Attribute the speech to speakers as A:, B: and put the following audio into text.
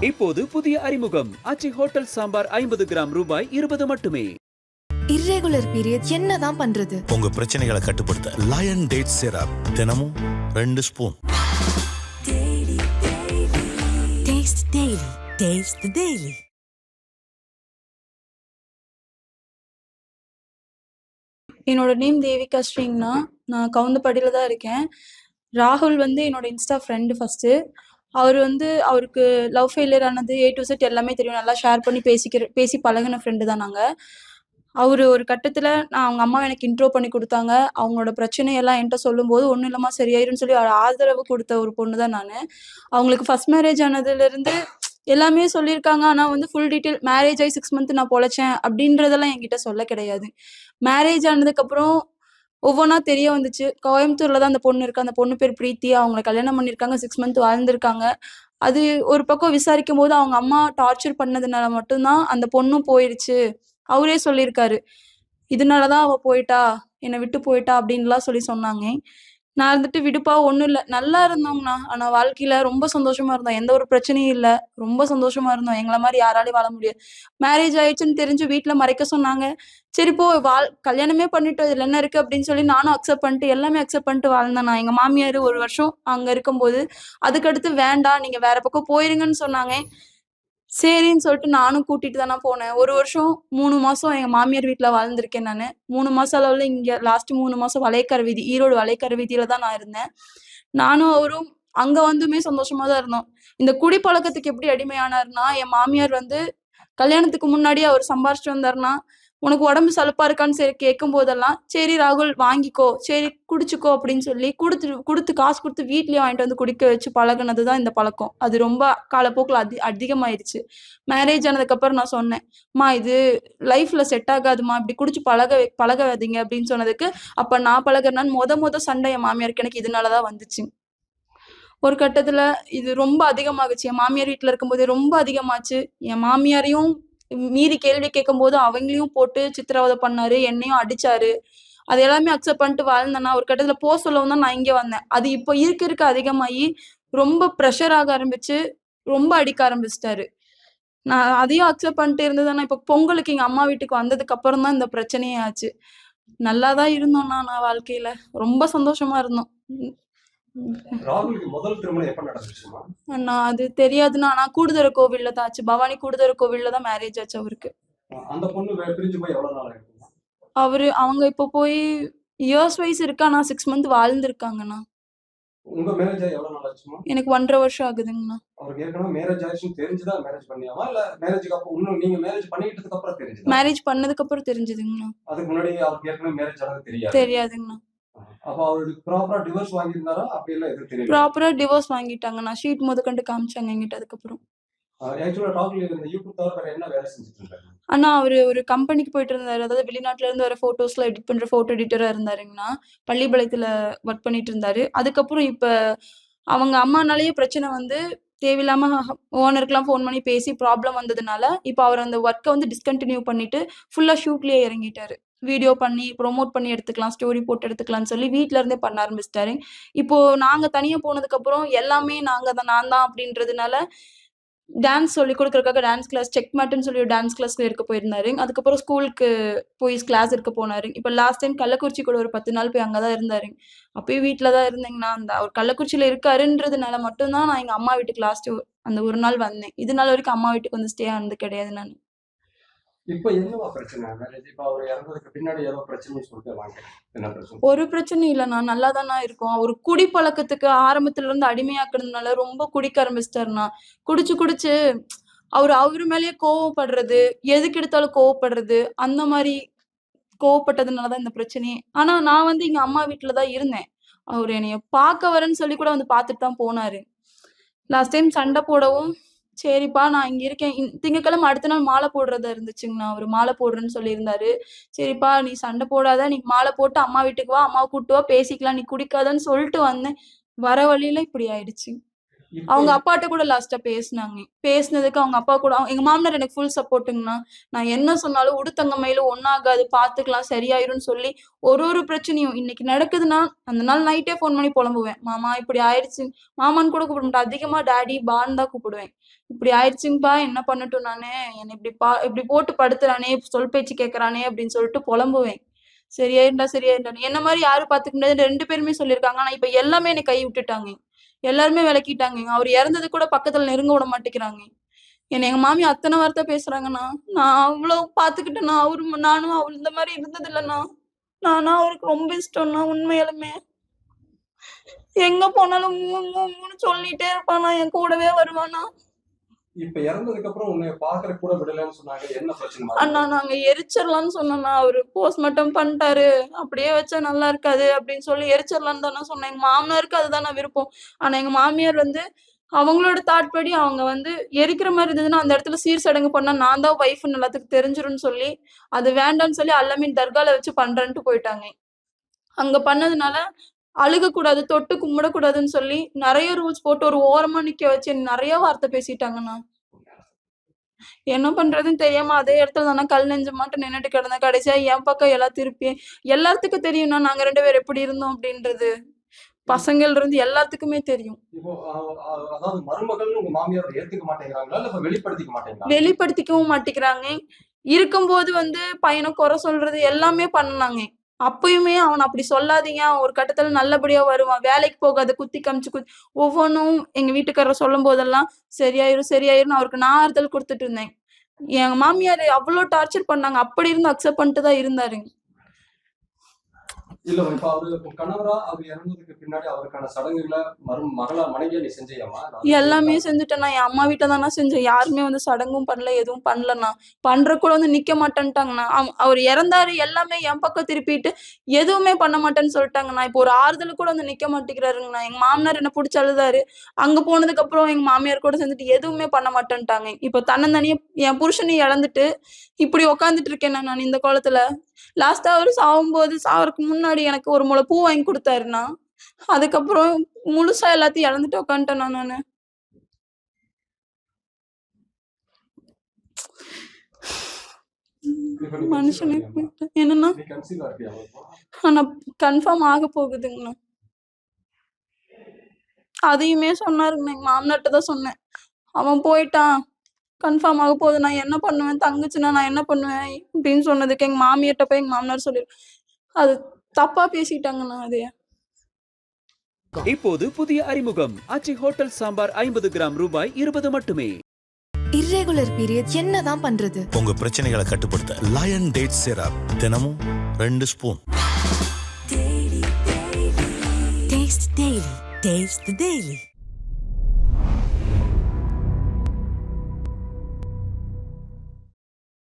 A: இப்போது புதிய அறிமுகம். அச்சி ஹோட்டல் சாம்பார் ஐம்பது கிராம் ரூபாய் இருபது மட்டுமே.
B: இர்ரெகுலர் பீரியட் என்னதான் பண்றது?
C: உங்க பிரச்சனைகளை கட்டுப்படுத்த லயன் டேட் சிரப் தினமும் ரெண்டு spoon.
D: Daily. Taste the Daily.
E: என்னோட நேம் தேவிகா ஸ்ரீங்னா. நான் கவுந்தப்படியில் தான் இருக்கேன். ராகுல் வந்து என்னோட இன்ஸ்டா ஃப்ரெண்டு ஃபஸ்ட்டு அவர் வந்து அவருக்கு லவ் ஃபெயிலியர் ஆனது ஏ டு செட் எல்லாமே தெரியும். நல்லா ஷேர் பண்ணி பேசிக்கிற பேசி பழகின ஃப்ரெண்டு தான் நாங்கள் அவர் ஒரு கட்டத்தில் நான் அவங்க அம்மா எனக்கு இன்ட்ரோ பண்ணி கொடுத்தாங்க. அவங்களோட பிரச்சனையெல்லாம் என்கிட்ட சொல்லும்போது ஒன்றும் இல்லாமல் சரியாயிரும்னு சொல்லி ஆதரவு கொடுத்த ஒரு பொண்ணு தான் நான். அவங்களுக்கு ஃபர்ஸ்ட் மேரேஜ் ஆனதுலேருந்து எல்லாமே சொல்லியிருக்காங்க. ஆனால் வந்து ஃபுல் டீட்டெயில் மேரேஜ் ஆகி சிக்ஸ் மந்த் நான் பொழைச்சேன் அப்படின்றதெல்லாம் என்கிட்ட சொல்ல கிடையாது. மேரேஜ் ஆனதுக்கப்புறம் ஒவ்வொன்றா தெரிய வந்துச்சு. கோயம்புத்தூர்ல தான் அந்த பொண்ணு இருக்கு. அந்த பொண்ணு பேர் பிரீத்தி. அவங்களை கல்யாணம் பண்ணியிருக்காங்க. சிக்ஸ் மந்த் வாழ்ந்திருக்காங்க. அது ஒரு பக்கம் விசாரிக்கும் போது அவங்க அம்மா டார்ச்சர் பண்ணதுனால மட்டும்தான் அந்த பொண்ணும் போயிடுச்சு அவரே சொல்லியிருக்காரு. இதனால தான் அவ போயிட்டா. என்னை விட்டு போயிட்டா அப்படின்லாம் சொல்லி சொன்னாங்க. நான் இருந்துட்டு விடுப்பா ஒன்றும் இல்லை. நல்லா இருந்தோங்கண்ணா ஆனால் வாழ்க்கையில ரொம்ப சந்தோஷமா இருந்தோம். எந்த ஒரு பிரச்சனையும் இல்லை. ரொம்ப சந்தோஷமா இருந்தோம். எங்களை மாதிரி யாராலையும் வாழ முடியாது. மேரேஜ் ஆயிடுச்சுன்னு தெரிஞ்சு வீட்டில் மறைக்க சொன்னாங்க. சரி போ வாழ் கல்யாணமே பண்ணிட்டோம். இதில் என்ன இருக்கு அப்படின்னு சொல்லி நானும் அக்செப்ட் பண்ணிட்டு எல்லாமே அக்செப்ட் பண்ணிட்டு வாழ்ந்தேன் நான். மாமியார் ஒரு வருஷம் அங்கே இருக்கும்போது அதுக்கடுத்து வேண்டாம் நீங்கள் வேற பக்கம் போயிருங்கன்னு சொன்னாங்க. சரின்னு சொல்லிட்டு நானும் கூட்டிட்டு தானே போனேன். ஒரு வருஷம் மூணு மாசம் எங்க மாமியார் வீட்டுல வாழ்ந்திருக்கேன் நான். மூணு மாசம் அளவுல இங்க லாஸ்ட் மூணு மாசம் வளையக்கர வீதி ஈரோடு வளையக்கர வீதியில தான் நான் இருந்தேன். நானும் அவரும் அங்க வந்துமே சந்தோஷமா தான் இருந்தோம். இந்த குடிப்பழக்கத்துக்கு எப்படி அடிமையானாருன்னா என் மாமியார் வந்து கல்யாணத்துக்கு முன்னாடி அவர் சம்பாரிச்சிட்டு வந்தாருன்னா உனக்கு உடம்பு சலுப்பா இருக்கான்னு சரி கேட்கும் போதெல்லாம் சரி ராகுல் வாங்கிக்கோ. சரி குடிச்சுக்கோ அப்படின்னு சொல்லி கொடுத்து கொடுத்து காசு கொடுத்து வீட்லயே வாங்கிட்டு வந்து குடிக்க வச்சு பழகுனது தான் இந்த பழக்கம். அது ரொம்ப காலப்போக்கில் அதி அதிகமாயிருச்சு. மேரேஜ் ஆனதுக்கப்புறம் நான் சொன்னேன் மா இது லைஃப்ல செட் ஆகாதுமா. இப்படி குடிச்சு பழக பழகாதீங்க அப்படின்னு சொன்னதுக்கு அப்ப நான் பழகுறேன்னு மொத மொத சண்டை என் மாமியாருக்கு எனக்கு இதனாலதான் வந்துச்சு. ஒரு கட்டத்துல இது ரொம்ப அதிகமாகுச்சு. என் மாமியார் வீட்டுல இருக்கும்போது ரொம்ப அதிகமாச்சு. என் மாமியாரையும் மீறி கேள்வி கேட்கும்போது அவங்களையும் போட்டு சித்திரவதை பண்ணாரு என்னையும் அடிச்சாரு. அது எல்லாமே அக்செப்ட் பண்ணிட்டு வாழ்ந்தேன்னா ஒரு கட்டத்துல போ சொல்லவும் தான் நான் இங்க வந்தேன். அது இப்போ இருக்க இருக்க அதிகமாகி ரொம்ப ப்ரெஷர் ஆக ஆரம்பிச்சு ரொம்ப அடிக்க ஆரம்பிச்சிட்டாரு. நான் அதையும் அக்செப்ட் பண்ணிட்டு இருந்ததுன்னா இப்போ பொங்கலுக்கு எங்க அம்மா வீட்டுக்கு வந்ததுக்கு அப்புறம் தான் இந்த பிரச்சனையே ஆச்சு. நல்லா தான் இருந்தோம்ண்ணா நான் வாழ்க்கையில. ரொம்ப சந்தோஷமா இருந்தோம். அண்ணா அது தெரியாதுண்ணா. ஆனா கூடுதர கோவில்ல தான் ஆச்சு. பவானி கூடுதர கோவில்ல தான் மேரேஜ் ஆச்சு அவருக்கு.
F: அந்த பொண்ணு வே- பிரிஞ்சு போய் எவ்வளவு நாள் ஆயிருக்கும்
E: அவரு அவங்க இப்போ போய் இயர்ஸ் வைஸ் இருக்கா? நான் சிக்ஸ் மந்த் வாழ்ந்திருக்காங்கண்ணா.
F: உங்க மேரேஜ் ஆகி எவ்வளவு நாள் ஆச்சுமா?
E: எனக்கு ஒன்றரை வருஷம் ஆகுதுங்கண்ணா.
F: அவருக்கு ஏற்கனவே மேரேஜ் ஆயிடுச்சுன்னு தெரிஞ்சுதான் மேரேஜ் பண்ணியாமா இல்ல மேரேஜுக்கு அப்புறம் இன்னும் நீங்க மேரேஜ் பண்ணிக்கிட்டதுக்கு அப்புறம் தெரிஞ்சுதா?
E: மேரேஜ் பண்ணதுக்கு அப்புறம் தெரிஞ்சதுங்கண்ணா.
F: அதுக்கு முன்னாடி அவருக்கு ஏற்கனவே மேரேஜ் ஆனது தெரியாது.
E: தெரியாதுங்கண்ணா.
F: அப்ப அவருக்கு ப்ராப்பரா டிவோர்ஸ் வாங்கியிருந்தாரா? அப்படி எல்லாம் எதுவும் தெரியும்
E: ப்ராப்பரா டிவோர்ஸ் வாங்கிட்டாங்கண்ணா ஷீட் முதற்கண்டு காமிச்சாங்க என்கிட்ட அதுக்கப்புறம்.
F: ஆக்சுவலா ராகுல் இந்த யூடியூப் தவிர வேற என்ன வேலை செஞ்சுட்டு இருக்காரு
E: அண்ணா அவரு ஒரு கம்பெனிக்கு போயிட்டு இருந்தாரு. அதாவது வெளிநாட்டுல இருந்து வர போட்டோஸ்லாம் எடிட் பண்ற போட்டோ எடிட்டரா இருந்தாருங்கண்ணா. பள்ளிப்பாளையத்துல ஒர்க் பண்ணிட்டு இருந்தாரு. அதுக்கப்புறம் இப்ப அவங்க அம்மானாலேயே பிரச்சனை வந்து தேவையில்லாம ஓனருக்குலாம் ஃபோன் பண்ணி பேசி ப்ராப்ளம் வந்ததுனால இப்போ அவர் அந்த ஒர்க்கை வந்து டிஸ்கண்டினியூ பண்ணிட்டு ஃபுல்லா ஷூட்லயே இறங்கிட்டாரு. வீடியோ பண்ணி ப்ரொமோட் பண்ணி எடுத்துக்கலாம் ஸ்டோரி போட்டு எடுத்துக்கலாம்னு சொல்லி வீட்டில இருந்தே பண்ண ஆரம்பிச்சிட்டாரு. இப்போ நாங்க தனியா போனதுக்கப்புறம் எல்லாமே நாங்க தான் நான் தான் அப்படின்றதுனால டான்ஸ் சொல்லி கொடுக்குறதுக்காக டான்ஸ் கிளாஸ் செக் மட்டுன்னு சொல்லி ஒரு டான்ஸ் கிளாஸ்க்கு இருக்க போயிருந்தாரு. அதுக்கப்புறம் ஸ்கூலுக்கு போய் கிளாஸ் இருக்க போனாரு. இப்போ லாஸ்ட் டைம் கள்ளக்குறிச்சி கூட ஒரு பத்து நாள் போய் அங்கே தான் இருந்தாரு. அப்பயும் வீட்டில் தான் இருந்தேங்கண்ணா அந்த அவர் கள்ளக்குறிச்சியில் இருக்காருன்றதுனால மட்டும்தான் நான் எங்கள் அம்மா வீட்டுக்கு லாஸ்ட் அந்த ஒரு நாள் வந்தேன். இது நாள் வரைக்கும் அம்மா வீட்டுக்கு வந்து ஸ்டே ஆனது கிடையாது நான்.
F: இப்போ என்னவா பிரச்சனை? மேரேஜ் இப்போ அவர் இறந்ததுக்கு பின்னாடி ஏதோ பிரச்சனை சொல்லிட்டு வாங்க. என்ன பிரச்சனை?
E: ஒரு பிரச்சனையும் இல்லைண்ணா நல்லா தானே இருக்கும். அவர் குடிப்பழக்கத்துக்கு ஆரம்பத்துல இருந்து அடிமையாக்குறதுனால ரொம்ப குடிக்க ஆரம்பிச்சிட்டாருண்ணா குடிச்சு குடிச்சு அவர் அவர் மேலேயே கோவப்படுறது எதுக்கு எடுத்தாலும் கோவப்படுறது அந்த மாதிரி கோவப்பட்டதுனாலதான் இந்த பிரச்சனையே. ஆனா நான் வந்து இங்க அம்மா வீட்டுல தான் இருந்தேன். அவர் என்னைய பார்க்க வரேன்னு சொல்லி கூட வந்து பார்த்துட்டு தான் போனாரு. லாஸ்ட் டைம் சண்டை போடவும் சரிப்பா நான் இங்க இருக்கேன். இன்- அடுத்த நாள் மாலை போடுறதா இருந்துச்சுங்கண்ணா. அவர் மாலை போடுறேன்னு சொல்லியிருந்தாரு. சரிப்பா நீ சண்டை போடாத. நீ மாலை போட்டு அம்மா வீட்டுக்கு வா அம்மாவை கூட்டு வா பேசிக்கலாம். நீ குடிக்காதன்னு சொல்லிட்டு வந்தேன். வர வழியில இப்படி ஆயிடுச்சு. அவங்க அப்பாட்ட கூட லாஸ்டா பேசினாங்க. பேசினதுக்கு அவங்க அப்பா கூட அவங்க- எங்க மாமனார் எனக்கு ஃபுல் சப்போர்ட்டுங்கண்ணா நான் என்ன சொன்னாலும் உடுத்தங்க மயில ஒன்னாகாது பாத்துக்கலாம் சரியாயிரும்னு சொல்லி ஒரு ஒரு பிரச்சனையும் இன்னைக்கு நடக்குதுன்னா அந்த நாள் நைட்டே ஃபோன் பண்ணி புலம்புவேன். மாமா இப்படி ஆயிடுச்சு மாமான்னு கூட கூப்பிட மாட்டேன். அதிகமா டாடி பான் தான் கூப்பிடுவேன். இப்படி ஆயிடுச்சுங்கப்பா என்ன பண்ணட்டும் நானு? என்னை இப்படி பா இப்படி போட்டு படுத்துறானே சொல் பேச்சு கேட்கறானே அப்படின்னு சொல்லிட்டு புலம்புவேன். சரியாயிருண்டா சரியாயிருண்டா என்ன மாதிரி யாரும் பாத்துக்க முடியாது ரெண்டு பேருமே சொல்லியிருக்காங்க. ஆனா இப்ப எல்லாமே என்னை கை விட்டுட்டாங்க. எல்லாருமே விளக்கிட்டாங்க. அவர் இறந்தது கூட பக்கத்துல நெருங்க விட மாட்டேங்கிறாங்க. என்ன எங்க மாமி அத்தனை வார்த்தை பேசுறாங்கண்ணா. நான் அவ்வளவு பாத்துக்கிட்டேண்ணா. அவரு நானும் அவள் இந்த மாதிரி இருந்தது இல்லைண்ணா நானா அவருக்கு ரொம்ப இஷ்டம்ண்ணா உண்மையாலுமே. எங்க போனாலும் மூணு சொல்லிட்டே இருப்பானா என் கூடவே வருவானா?
F: இப்ப இறந்ததுக்கு அப்புறம் உன்னை பாக்குற கூட விடலன்னு சொன்னாங்க. என்ன பிரச்சனை
E: அண்ணா நாங்க எரிச்சிடலாம்னு சொன்னோம்னா அவரு போஸ்ட்மார்ட்டம் பண்ணிட்டாரு. அப்படியே வச்சா நல்லா இருக்காது அப்படின்னு சொல்லி எரிச்சிடலாம்னு தானே சொன்னேன். எங்க மாமனாருக்கு அதுதான் விருப்பம். ஆனா எங்க மாமியார் வந்து அவங்களோட தாட் படி அவங்க வந்து எரிக்கிற மாதிரி இருந்ததுன்னா அந்த இடத்துல சீர் சடங்கு பண்ணா நான் தான் ஒய்ஃப்னு எல்லாத்துக்கும் தெரிஞ்சிரும்னு சொல்லி அது வேண்டாம்னு சொல்லி அல்லமீன் தர்கால வச்சு பண்றேன்ட்டு போயிட்டாங்க. அங்க பண்ணதுனால அழுக கூடாது தொட்டு கும்பிடக்கூடாதுன்னு சொல்லி நிறைய ரூல்ஸ் போட்டு ஒரு ஓரமா நிக்க வச்சு நிறைய வார்த்தை பேசிட்டாங்கண்ணா. என்ன பண்றதுன்னு தெரியாம அதே இடத்துல தானே கல் நெஞ்ச மாட்டு நின்னுட்டு கிடந்தேன். கடைசியா என் பக்கம் எல்லாம் திருப்பி எல்லாத்துக்கும் தெரியும்னா நாங்க ரெண்டு பேரும் எப்படி இருந்தோம் அப்படின்றது. பசங்கள்ல இருந்து எல்லாத்துக்குமே தெரியும். வெளிப்படுத்திக்கவும் மாட்டேங்கிறாங்க இருக்கும்போது வந்து பையனை குறை சொல்றது எல்லாமே பண்ணாங்க அப்பயுமே அவன் அப்படி சொல்லாதீங்க. அவன் ஒரு கட்டத்துல நல்லபடியா வருவான். வேலைக்கு போகாத குத்தி காமிச்சு குத்தி ஒவ்வொன்றும் எங்க வீட்டுக்காரர் சொல்லும் போதெல்லாம் சரியாயிரும் சரியாயிரும் அவருக்கு நான் ஆறுதல் கொடுத்துட்டு இருந்தேன். எங்க மாமியார் அவ்வளோ டார்ச்சர் பண்ணாங்க. அப்படி இருந்து அக்செப்ட் பண்ணிட்டு தான் இருந்தாருங்க
F: இல்ல இப்ப அவரு கணவரா அவர் இறந்ததுக்கு பின்னாடி அவருக்கான சடங்குகளை மரும் மகளா மனைவியா நீ செஞ்சியம்மா?
E: எல்லாமே செஞ்சுட்டேன்னா என் அம்மா வீட்டை தானே செஞ்சேன். யாருமே வந்து சடங்கும் பண்ணல எதுவும் பண்ணலண்ணா. பண்ற கூட வந்து நிக்க மாட்டேன்ட்டாங்கண்ணா. அவர் இறந்தாரு எல்லாமே என் பக்கம் திருப்பிட்டு எதுவுமே பண்ண மாட்டேன்னு சொல்லிட்டாங்கண்ணா. இப்போ ஒரு ஆறுதல் கூட வந்து நிக்க மாட்டேங்கிறாருங்கண்ணா. எங்க மாமனார் என்ன பிடிச்சி அழுதாரு. அங்க போனதுக்கு அப்புறம் எங்க மாமியார் கூட சேர்ந்துட்டு எதுவுமே பண்ண மாட்டேன்ட்டாங்க. இப்போ தன்னந்தனியே என் புருஷனை இழந்துட்டு இப்படி உக்காந்துட்டு இருக்கேன் நான் இந்த காலத்துல. லாஸ்டா அவரு சாகும்போது சாவறதுக்கு முன்னாடி எனக்கு ஒரு முளை பூ வாங்கி கொடுத்தாருண்ணா. அதுக்கப்புறம் முழுசா எல்லாத்தையும் இழந்துட்டு உட்காந்துட்டேன் நானு மனுஷனுக்கு என்னன்னா? ஆனா கன்ஃபார்ம் ஆக போகுதுங்கண்ணா. அதையுமே சொன்னாருங்கண்ணா எங்க மாமனார்ட்ட தான் சொன்னேன். அவன் போயிட்டான். கன்ஃபார்ம் ஆக போகுது. நான் என்ன பண்ணுவேன்? தங்குச்சுன்னா நான் என்ன பண்ணுவேன்? அப்படின்னு சொன்னதுக்கு எங்க மாமியார்ட்ட போய் எங்க மாமனார் சொல்லி அது தப்பா பேசிட்டாங்கண்ணா அதைய
A: இப்போது புதிய அறிமுகம். ஆச்சி ஹோட்டல் சாம்பார் ஐம்பது கிராம் ரூபாய் இருபது மட்டுமே.
B: இர்ரெகுலர் பீரியட் என்னதான் பண்றது?
C: உங்க பிரச்சனைகளை கட்டுப்படுத்த லயன் டேட் சிரப் தினமும் ரெண்டு spoon.
D: Daily. Taste the Daily.